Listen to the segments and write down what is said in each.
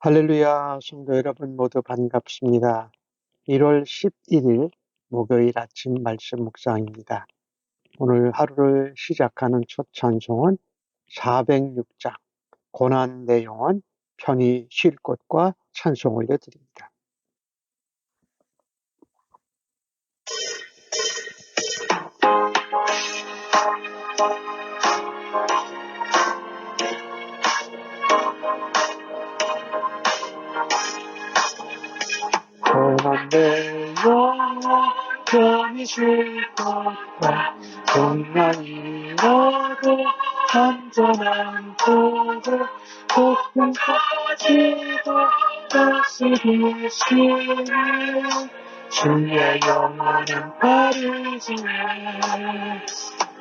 할렐루야, 성도 여러분 모두 반갑습니다. 1월 11일 목요일 아침 말씀 묵상입니다. 오늘 하루를 시작하는 첫 찬송은 406장, 고난 내용은 편히 쉴 곳과 찬송 올려드립니다. 내용은 편히 쉴 곳과 고난이라도 안전한 곳을 고통까지도 다스리시는 주의 영원한 바르지에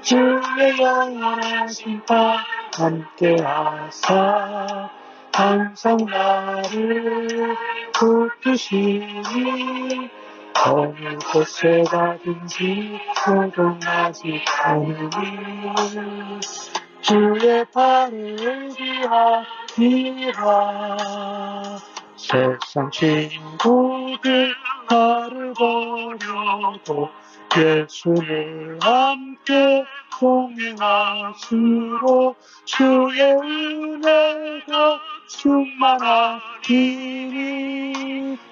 주의 영원하신 바 함께 하사 항상 나를 붙드시니 어느 곳에 가든지 소동하지 않으니 주의 발을 위하니라. 세상 친구들 나를 버려도 예수를 함께 동행하시로 주의 은혜가 충만하기를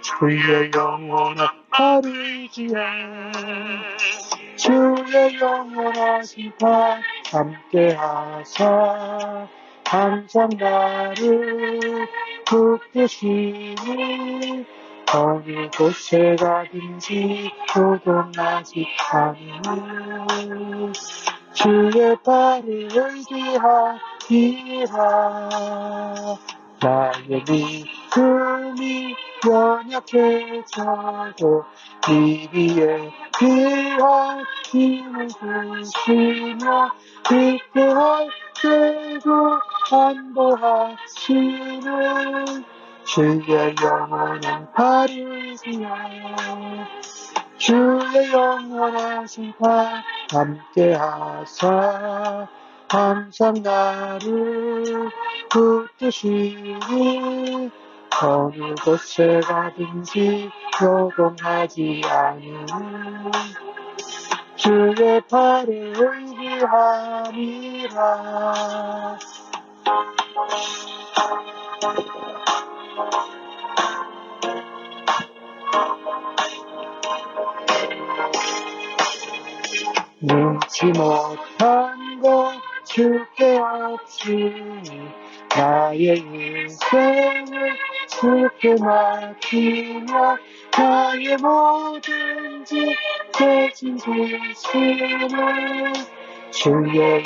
주의 영원한 하루지에 주의 영원하신 바 함께 하사 항상 나를 붙드시니 어느 곳에 가든지 조동하지 않는 주의 발을 의지하리라 나의 믿음이 연약해져도 이비에 귀한 힘을 주시며 위대할 때도 안보하시는 주의 영원한 바르지야 주의 영원하신 바 함께하사. 항상 나를 붙드시니 어느 곳에 가든지 요동하지 않는 주의 발을 의지함이라 눈치 못한 것 주께 없으니 나의 인생을 주께 맡기며 나의 짓 대신 주시는 주의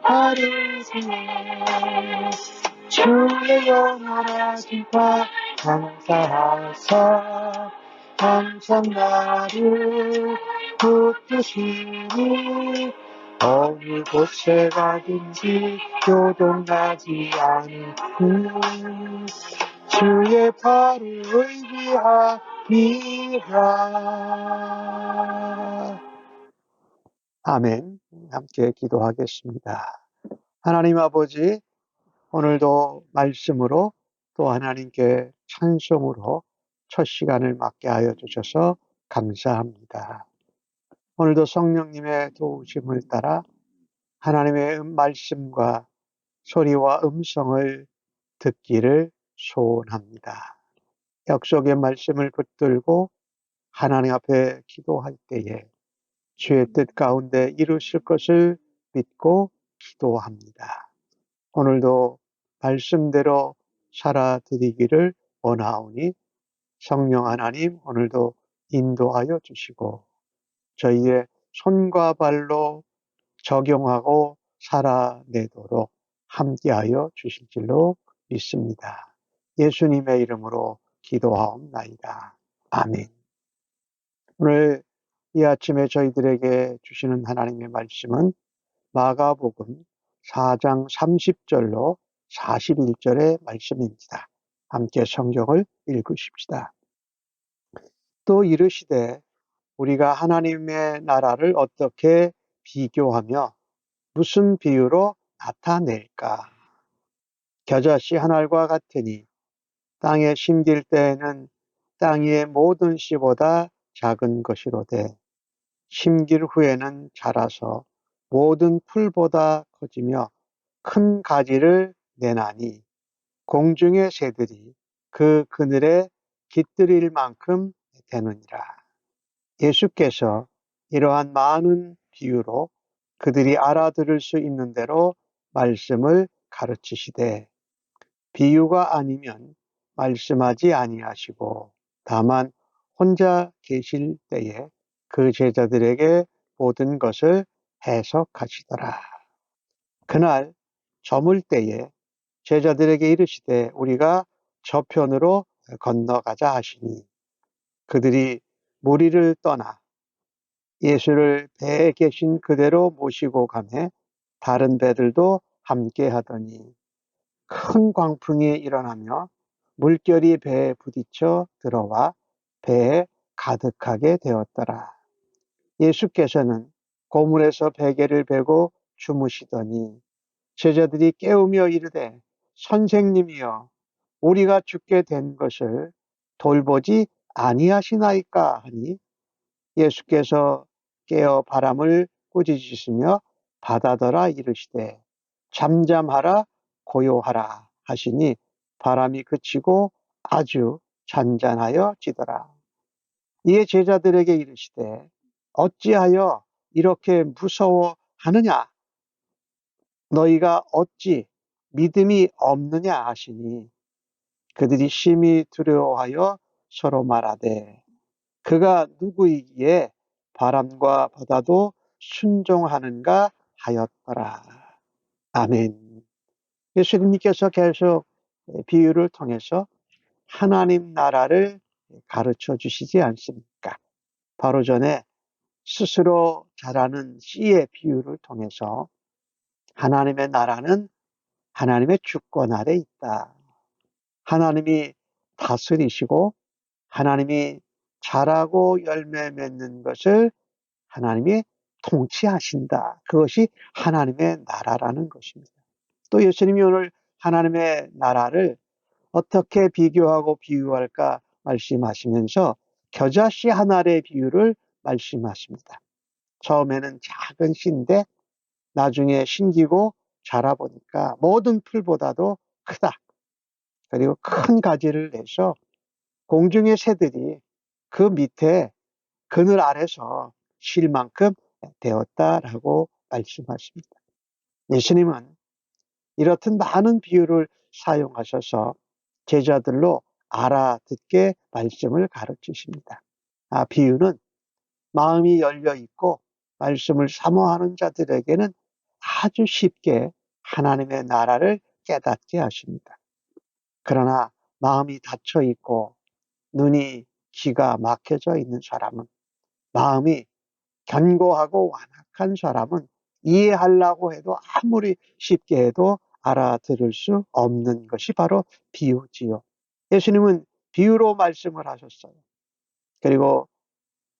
하루지에 주의 영원하신 바 감사하사 항상 나를 붙드시니 어느 곳에 가든지 요동하지 않는 주의 발을 의지하리라. 아멘. 함께 기도하겠습니다. 하나님 아버지 오늘도 말씀으로 또 하나님께 찬송으로 첫 시간을 맞게 하여 주셔서 감사합니다. 오늘도 성령님의 도우심을 따라 하나님의 말씀과 소리와 음성을 듣기를 소원합니다. 약속의 말씀을 붙들고 하나님 앞에 기도할 때에 주의 뜻 가운데 이루실 것을 믿고 기도합니다. 오늘도 말씀대로 살아드리기를 원하오니 성령 하나님 오늘도 인도하여 주시고 저희의 손과 발로 적용하고 살아내도록 함께하여 주실 줄로 믿습니다. 예수님의 이름으로 기도하옵나이다. 아멘. 오늘 이 아침에 저희들에게 주시는 하나님의 말씀은 마가복음 4장 30절로 41절의 말씀입니다. 함께 성경을 읽으십시다. 또 이르시되 우리가 하나님의 나라를 어떻게 비교하며 무슨 비유로 나타낼까? 겨자씨 한 알과 같으니 땅에 심길 때에는 땅 위의 모든 씨보다 작은 것이로되 심길 후에는 자라서 모든 풀보다 커지며 큰 가지를 내나니 공중의 새들이 그 그늘에 깃들일 만큼 되느니라. 예수께서 이러한 많은 비유로 그들이 알아들을 수 있는 대로 말씀을 가르치시되 비유가 아니면 말씀하지 아니하시고 다만 혼자 계실 때에 그 제자들에게 모든 것을 해석하시더라. 그날 저물 때에 제자들에게 이르시되 우리가 저편으로 건너가자 하시니 그들이 무리를 떠나 예수를 배에 계신 그대로 모시고 가매 다른 배들도 함께 하더니 큰 광풍이 일어나며 물결이 배에 부딪혀 들어와 배에 가득하게 되었더라. 예수께서는 고물에서 베개를 베고 주무시더니 제자들이 깨우며 이르되 선생님이여 우리가 죽게 된 것을 돌보지 아니하시나이까 하니 예수께서 깨어 바람을 꾸짖으시며 바다더라 이르시되 잠잠하라 고요하라 하시니 바람이 그치고 아주 잔잔하여 지더라. 이에 제자들에게 이르시되 어찌하여 이렇게 무서워하느냐? 너희가 어찌 믿음이 없느냐 하시니 그들이 심히 두려워하여 서로 말하되 그가 누구이기에 바람과 바다도 순종하는가 하였더라. 아멘. 예수님께서 계속 비유를 통해서 하나님 나라를 가르쳐 주시지 않습니까? 바로 전에 스스로 자라는 씨의 비유를 통해서 하나님의 나라는 하나님의 주권 아래 있다. 하나님이 다스리시고 하나님이 자라고 열매 맺는 것을 하나님이 통치하신다. 그것이 하나님의 나라라는 것입니다. 또 예수님이 오늘 하나님의 나라를 어떻게 비교하고 비유할까 말씀하시면서 겨자씨 하나의 비유를 말씀하십니다. 처음에는 작은 씨인데 나중에 심기고 자라보니까 모든 풀보다도 크다. 그리고 큰 가지를 내서 공중의 새들이 그 밑에 그늘 아래서 쉴 만큼 되었다라고 말씀하십니다. 예수님은 이렇듯 많은 비유를 사용하셔서 제자들로 알아듣게 말씀을 가르치십니다. 아, 비유는 마음이 열려 있고 말씀을 사모하는 자들에게는 아주 쉽게 하나님의 나라를 깨닫게 하십니다. 그러나 마음이 닫혀 있고 눈이 귀가 막혀져 있는 사람은 마음이 견고하고 완악한 사람은 이해하려고 해도 아무리 쉽게 해도 알아들을 수 없는 것이 바로 비유지요. 예수님은 비유로 말씀을 하셨어요. 그리고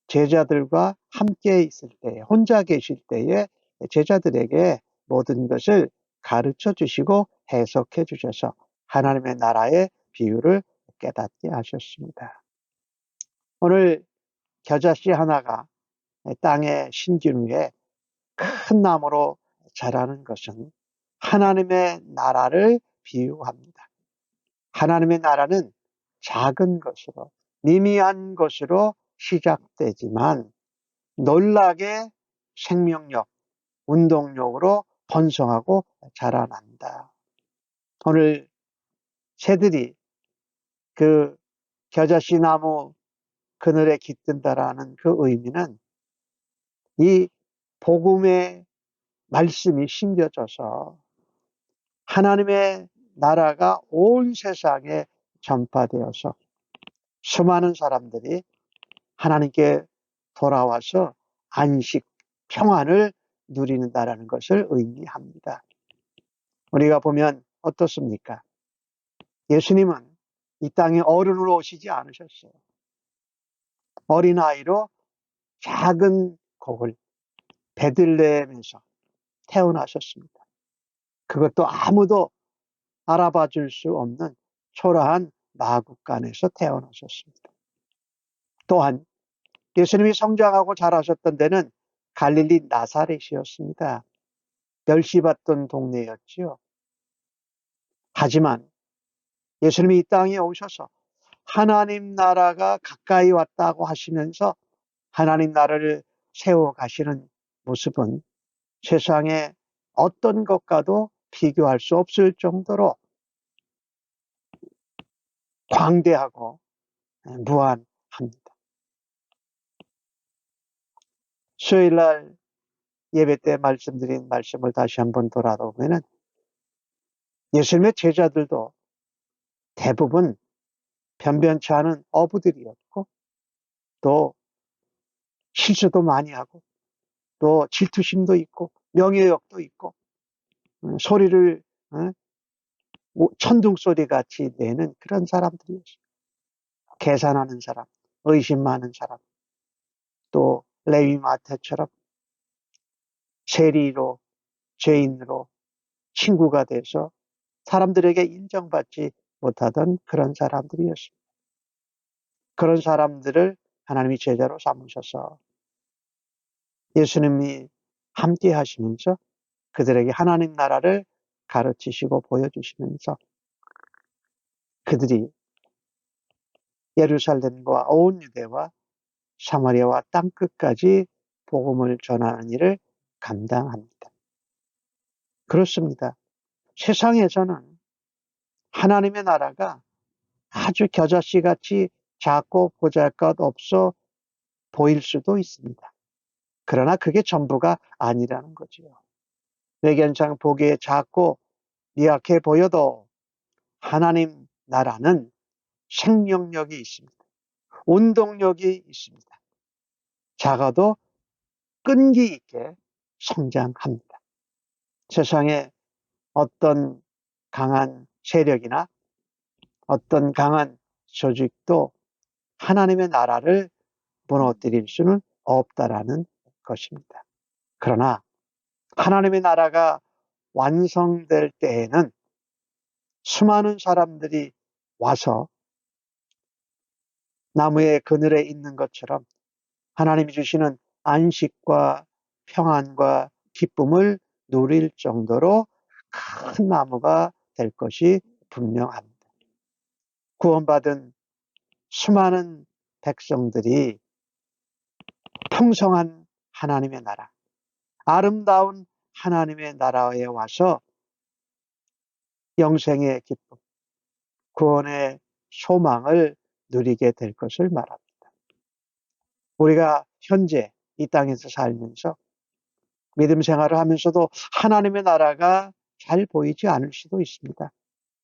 제자들과 함께 있을 때에, 혼자 계실 때에 제자들에게 모든 것을 가르쳐 주시고 해석해 주셔서 하나님의 나라의 비유를 깨닫게 하셨습니다. 오늘 겨자씨 하나가 땅에 신긴 후에 큰 나무로 자라는 것은 하나님의 나라를 비유합니다. 하나님의 나라는 작은 것으로, 미미한 것으로 시작되지만 놀라게 생명력, 운동력으로 번성하고 자라난다. 오늘 새들이 그 겨자씨 나무 그늘에 깃든다라는 그 의미는 이 복음의 말씀이 심겨져서 하나님의 나라가 온 세상에 전파되어서 수많은 사람들이 하나님께 돌아와서 안식, 평안을 누리는다라는 것을 의미합니다. 우리가 보면 어떻습니까? 예수님은 이 땅에 어른으로 오시지 않으셨어요. 어린아이로 작은 곡을 베들레헴에서 태어나셨습니다. 그것도 아무도 알아봐 줄 수 없는 초라한 마국간에서 태어나셨습니다. 또한 예수님이 성장하고 자라셨던 데는 갈릴리 나사렛이었습니다. 멸시받던 동네였지요. 하지만 예수님이 이 땅에 오셔서 하나님 나라가 가까이 왔다고 하시면서 하나님 나라를 세워 가시는 모습은 세상에 어떤 것과도 비교할 수 없을 정도로 광대하고 무한합니다. 수요일 날 예배 때 말씀드린 말씀을 다시 한번 돌아보면은 예수님의 제자들도 대부분 변변치 않은 어부들이었고 또 실수도 많이 하고 또 질투심도 있고 명예욕도 있고 음, 소리를 어? 오- 천둥 소리 같이 내는 그런 사람들이었어요. 계산하는 사람, 의심 많은 사람, 또 레위 마태처럼 세리로 죄인으로 친구가 돼서 사람들에게 인정받지 못하던 그런 사람들이었습니다. 그런 사람들을 하나님이 제자로 삼으셔서 예수님이 함께 하시면서 그들에게 하나님 나라를 가르치시고 보여주시면서 그들이 예루살렘과 온 유대와 사마리아와 땅 끝까지 복음을 전하는 일을 감당합니다. 그렇습니다. 세상에서는 하나님의 나라가 아주 겨자씨 같이 작고 보잘 것 없어 보일 수도 있습니다. 그러나 그게 전부가 아니라는 거지요. 외견상 보기에 작고 미약해 보여도 하나님 나라는 생명력이 있습니다. 운동력이 있습니다. 작아도 끈기 있게 성장합니다. 세상에 어떤 강한 세력이나 어떤 강한 조직도 하나님의 나라를 무너뜨릴 수는 없다라는 것입니다. 그러나 하나님의 나라가 완성될 때에는 수많은 사람들이 와서 나무의 그늘에 있는 것처럼 하나님이 주시는 안식과 평안과 기쁨을 누릴 정도로 큰 나무가 될 것이 분명합니다. 구원받은 수많은 백성들이 풍성한 하나님의 나라, 아름다운 하나님의 나라에 와서 영생의 기쁨, 구원의 소망을 누리게 될 것을 말합니다. 우리가 현재 이 땅에서 살면서 믿음 생활을 하면서도 하나님의 나라가 잘 보이지 않을 수도 있습니다.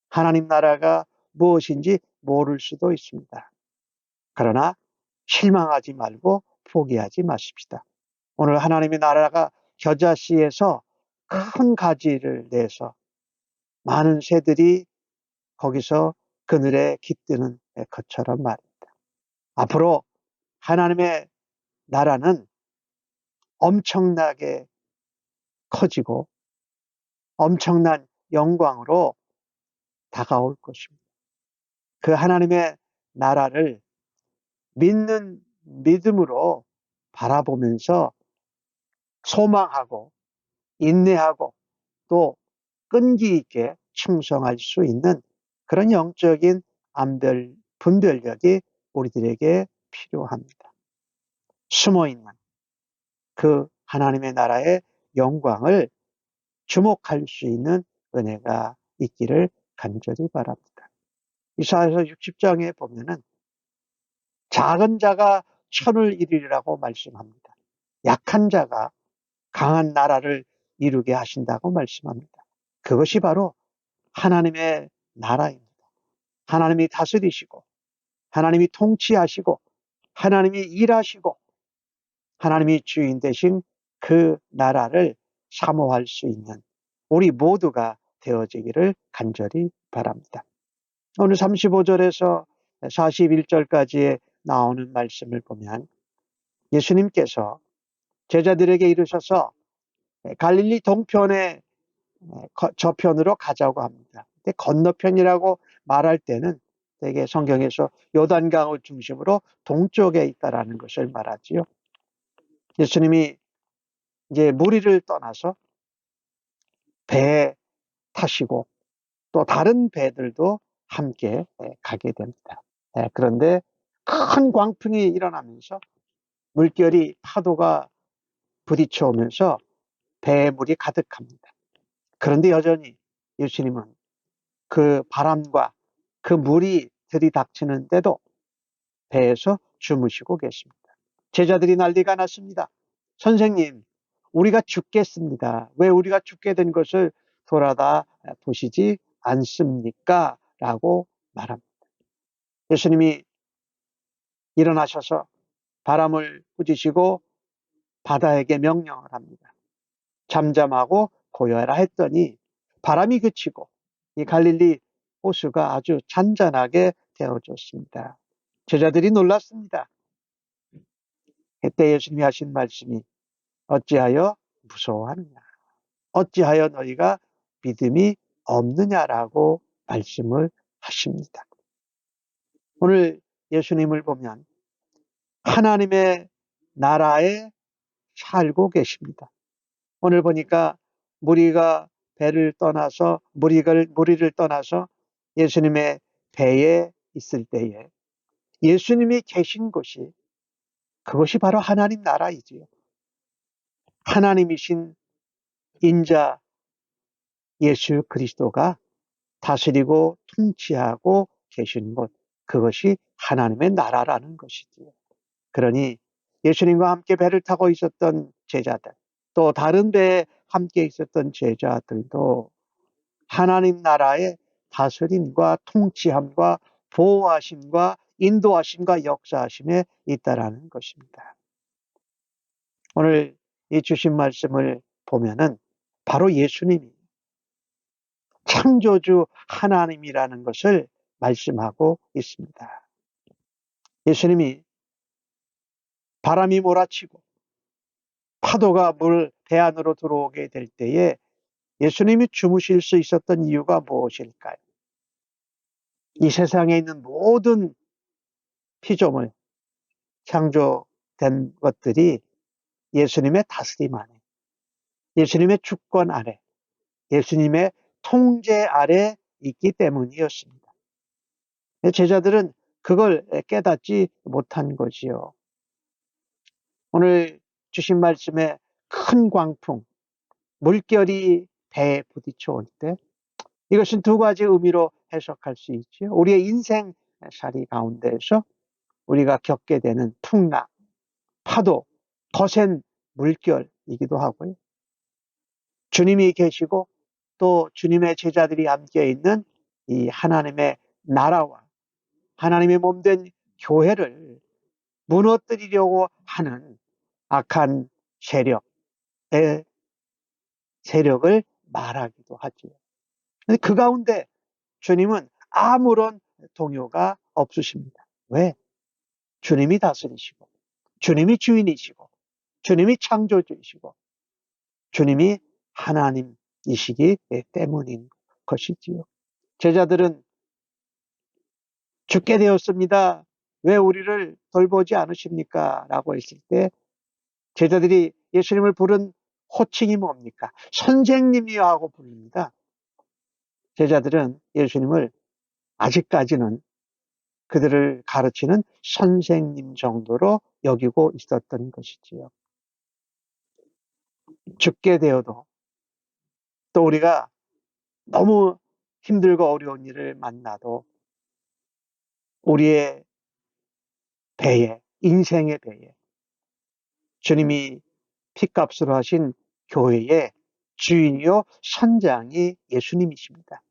하나님 나라가 무엇인지 모를 수도 있습니다. 그러나 실망하지 말고 포기하지 마십시다. 오늘 하나님의 나라가 겨자씨에서 큰 가지를 내서 많은 새들이 거기서 그늘에 깃드는 것처럼 말입니다. 앞으로 하나님의 나라는 엄청나게 커지고 엄청난 영광으로 다가올 것입니다. 그 하나님의 나라를 믿는 믿음으로 바라보면서 소망하고 인내하고 또 끈기 있게 충성할 수 있는 그런 영적인 안별 분별력이 우리들에게 필요합니다. 숨어 있는 그 하나님의 나라의 영광을 주목할 수 있는 은혜가 있기를 간절히 바랍니다. 이사야서 60장에 보면은 작은 자가 천을 이루리라고 말씀합니다. 약한 자가 강한 나라를 이루게 하신다고 말씀합니다. 그것이 바로 하나님의 나라입니다. 하나님이 다스리시고 하나님이 통치하시고 하나님이 일하시고 하나님이 주인 되신 그 나라를 사모할 수 있는 우리 모두가 되어지기를 간절히 바랍니다. 오늘 35절에서 41절까지의 나오는 말씀을 보면 예수님께서 제자들에게 이르셔서 갈릴리 동편의 저편으로 가자고 합니다. 근데 건너편이라고 말할 때는 되게 성경에서 요단강을 중심으로 동쪽에 있다라는 것을 말하지요. 예수님이 이제 무리를 떠나서 배에 타시고 또 다른 배들도 함께 예, 가게 됩니다. 예, 그런데 큰 광풍이 일어나면서 물결이 파도가 부딪혀 오면서 배에 물이 가득합니다. 그런데 여전히 예수님은 그 바람과 그 물이 들이닥치는데도 배에서 주무시고 계십니다. 제자들이 난리가 났습니다. 선생님, 우리가 죽겠습니다. 왜 우리가 죽게 된 것을 돌아다 보시지 않습니까? 라고 말합니다. 예수님이 일어나셔서 바람을 꾸짖으시고 바다에게 명령을 합니다. 잠잠하고 고요해라 했더니 바람이 그치고 이 갈릴리 호수가 아주 잔잔하게 되어졌습니다. 제자들이 놀랐습니다. 그때 예수님이 하신 말씀이 어찌하여 무서워하느냐? 어찌하여 너희가 믿음이 없느냐라고 말씀을 하십니다. 오늘 예수님을 보면 하나님의 나라에 살고 계십니다. 오늘 보니까 무리가 배를 떠나서 무리를 무리를 떠나서 예수님의 배에 있을 때에 예수님이 계신 곳이 그것이 바로 하나님 나라이지요. 하나님이신 인자 예수 그리스도가 다스리고 통치하고 계신 곳 그것이 하나님의 나라라는 것이지요. 그러니 예수님과 함께 배를 타고 있었던 제자들 또 다른 배에 함께 있었던 제자들도 하나님 나라의 다스림과 통치함과 보호하심과 인도하심과 역사하심에 있다라는 것입니다. 오늘 이 주신 말씀을 보면은 바로 예수님이 창조주 하나님이라는 것을 말씀하고 있습니다. 예수님이 바람이 몰아치고 파도가 물배 안으로 들어오게 될 때에 예수님이 주무실 수 있었던 이유가 무엇일까요? 이 세상에 있는 모든 피조물, 창조된 것들이 예수님의 다스림 안에, 예수님의 주권 아래, 예수님의 통제 아래 있기 때문이었습니다. 제자들은 그걸 깨닫지 못한 거지요. 오늘 주신 말씀에 큰 광풍, 물결이 배에 부딪혀 올 때, 이것은 두 가지 의미로 해석할 수 있죠. 우리의 인생 살이 가운데서 우리가 겪게 되는 풍랑, 파도, 거센 물결이기도 하고요. 주님이 계시고 또 주님의 제자들이 함께 있는 이 하나님의 나라와 하나님의 몸된 교회를 무너뜨리려고 하는 악한 세력의 세력을 말하기도 하지요. 그 가운데 주님은 아무런 동요가 없으십니다. 왜? 주님이 다스리시고, 주님이 주인이시고, 주님이 창조주이시고, 주님이 하나님이시기 때문인 것이지요. 제자들은 죽게 되었습니다. 왜 우리를 돌보지 않으십니까? 라고 했을 때 제자들이 예수님을 부른 호칭이 뭡니까? 선생님이요 하고 부릅니다. 제자들은 예수님을 아직까지는 그들을 가르치는 선생님 정도로 여기고 있었던 것이지요. 죽게 되어도 또 우리가 너무 힘들고 어려운 일을 만나도 우리의 배에, 인생의 배에 주님이 피값으로 하신 교회의 주인이요 선장이 예수님이십니다.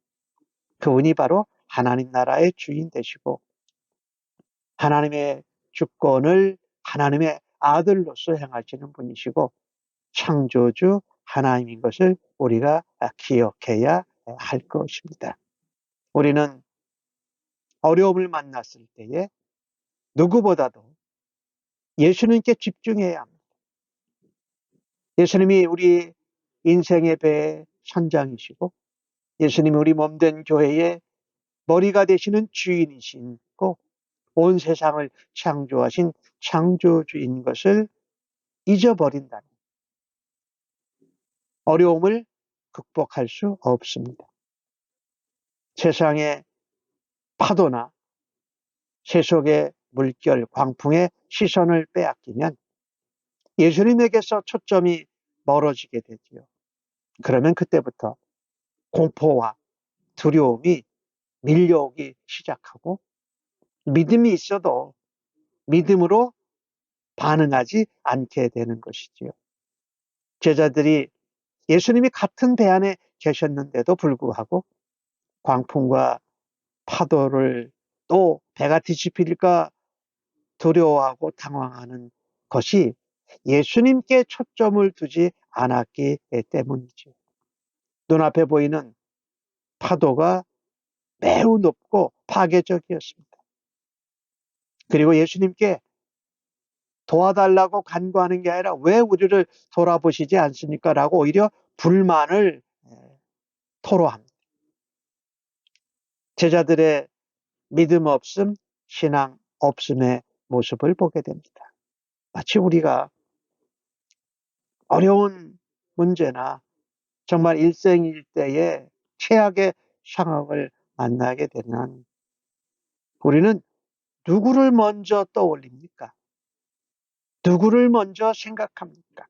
그분이 바로 하나님 나라의 주인 되시고 하나님의 주권을 하나님의 아들로서 행하시는 분이시고 창조주 하나님인 것을 우리가 기억해야 할 것입니다. 우리는 어려움을 만났을 때에 누구보다도 예수님께 집중해야 합니다. 예수님이 우리 인생의 배의 선장이시고 예수님이 우리 몸된 교회의 머리가 되시는 주인이신고 온 세상을 창조하신 창조주인 것을 잊어버린다면 어려움을 극복할 수 없습니다. 세상의 파도나 세속의 물결, 광풍의 시선을 빼앗기면 예수님에게서 초점이 멀어지게 되지요. 그러면 그때부터 공포와 두려움이 밀려오기 시작하고 믿음이 있어도 믿음으로 반응하지 않게 되는 것이지요. 제자들이 예수님이 같은 배 안에 계셨는데도 불구하고 광풍과 파도를 또 배가 뒤집힐까 두려워하고 당황하는 것이 예수님께 초점을 두지 않았기 때문이죠. 눈앞에 보이는 파도가 매우 높고 파괴적이었습니다. 그리고 예수님께 도와달라고 간구하는 게 아니라 왜 우리를 돌아보시지 않습니까? 라고 오히려 불만을 토로합니다. 제자들의 믿음 없음, 신앙 없음의 모습을 보게 됩니다. 마치 우리가 어려운 문제나 정말 일생일 대의 최악의 상황을 만나게 되면 우리는 누구를 먼저 떠올립니까? 누구를 먼저 생각합니까?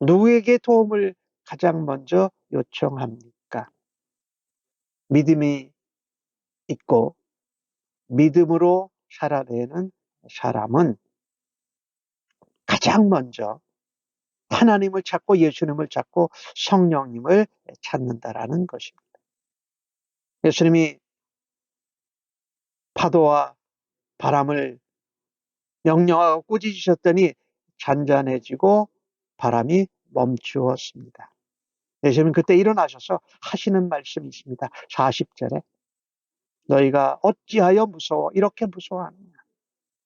누구에게 도움을 가장 먼저 요청합니까? 믿음이 있고 믿음으로 살아내는 사람은 가장 먼저 하나님을 찾고 예수님을 찾고 성령님을 찾는다라는 것입니다. 예수님이 파도와 바람을 명령하고 꾸짖으셨더니 잔잔해지고 바람이 멈추었습니다. 예수님 그때 일어나셔서 하시는 말씀이 있습니다. 40절에 너희가 어찌하여 무서워 이렇게 무서워하느냐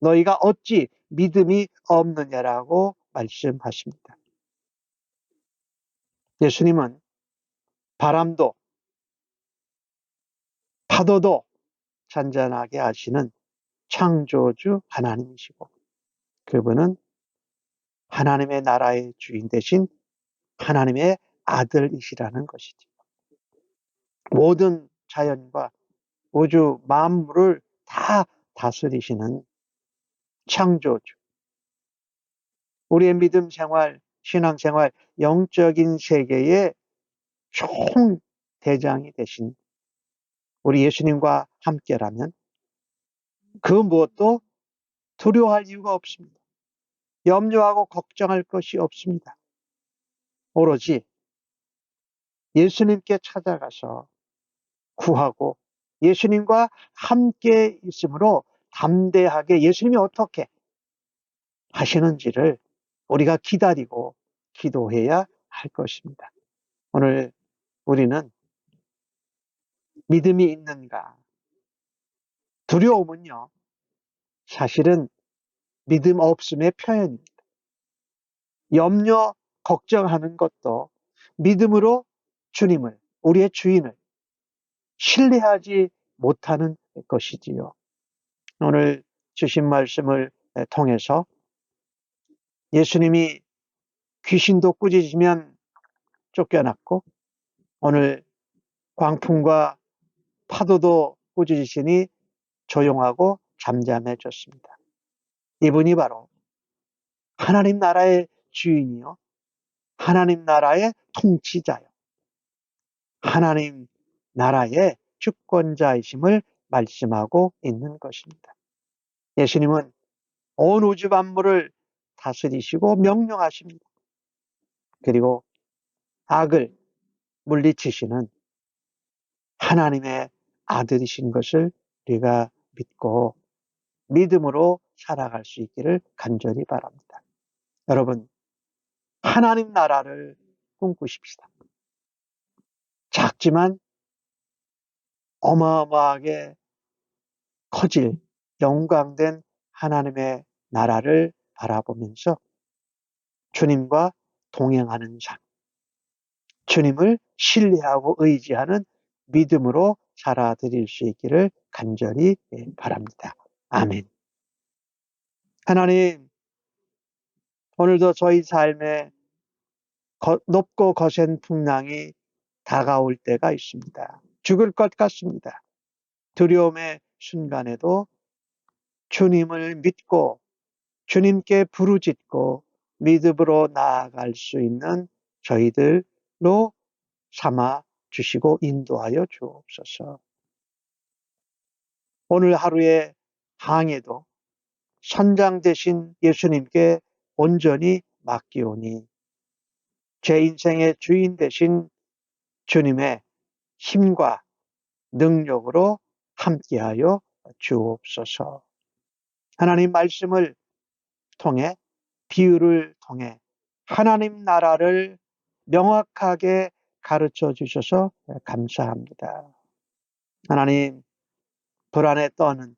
너희가 어찌 믿음이 없느냐라고 말씀하십니다. 예수님은 바람도 파도도 잔잔하게 하시는 창조주 하나님이시고 그분은 하나님의 나라의 주인 대신 하나님의 아들이시라는 것이죠. 모든 자연과 우주 만물을 다 다스리시는 창조주. 우리의 믿음 생활, 신앙 생활, 영적인 세계의 총 대장이 되신 우리 예수님과 함께라면 그 무엇도 두려워할 이유가 없습니다. 염려하고 걱정할 것이 없습니다. 오로지 예수님께 찾아가서 구하고 예수님과 함께 있으므로 담대하게 예수님이 어떻게 하시는지를 우리가 기다리고 기도해야 할 것입니다. 오늘 우리는 믿음이 있는가? 두려움은요, 사실은 믿음 없음의 표현입니다. 염려, 걱정하는 것도 믿음으로 주님을, 우리의 주인을 신뢰하지 못하는 것이지요. 오늘 주신 말씀을 통해서 예수님이 귀신도 꾸짖으면 쫓겨났고 오늘 광풍과 파도도 꾸짖으시니 조용하고 잠잠해졌습니다. 이분이 바로 하나님 나라의 주인이요. 하나님 나라의 통치자요. 하나님 나라의 주권자이심을 말씀하고 있는 것입니다. 예수님은 온 우주 만물을 다스리시고 명령하십니다. 그리고 악을 물리치시는 하나님의 아들이신 것을 우리가 믿고 믿음으로 살아갈 수 있기를 간절히 바랍니다. 여러분, 하나님 나라를 꿈꾸십시다. 작지만 어마어마하게 커질 영광된 하나님의 나라를 바라보면서 주님과 동행하는 삶, 주님을 신뢰하고 의지하는 믿음으로 살아드릴 수 있기를 간절히 예, 바랍니다. 아멘. 하나님, 오늘도 저희 삶에 거- 높고 거센 풍랑이 다가올 때가 있습니다. 죽을 것 같습니다. 두려움의 순간에도 주님을 믿고 주님께 부르짖고 믿음으로 나아갈 수 있는 저희들로 삼아 주시고 인도하여 주옵소서. 오늘 하루의 항해도 선장 되신 예수님께 온전히 맡기오니 제 인생의 주인 되신 주님의 힘과 능력으로 함께하여 주옵소서. 하나님 말씀을 통해 비유를 통해 하나님 나라를 명확하게 가르쳐 주셔서 감사합니다. 하나님, 불안에 떠는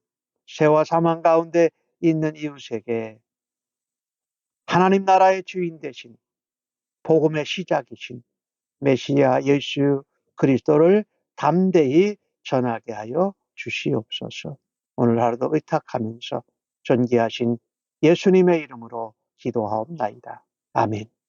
새와 사망 가운데 있는 이웃에게 하나님 나라의 주인 되신 복음의 시작이신 메시아 예수 그리스도를 담대히 전하게 하여 주시옵소서. 오늘 하루도 의탁하면서 존귀하신 예수님의 이름으로 기도하옵나이다. 아멘.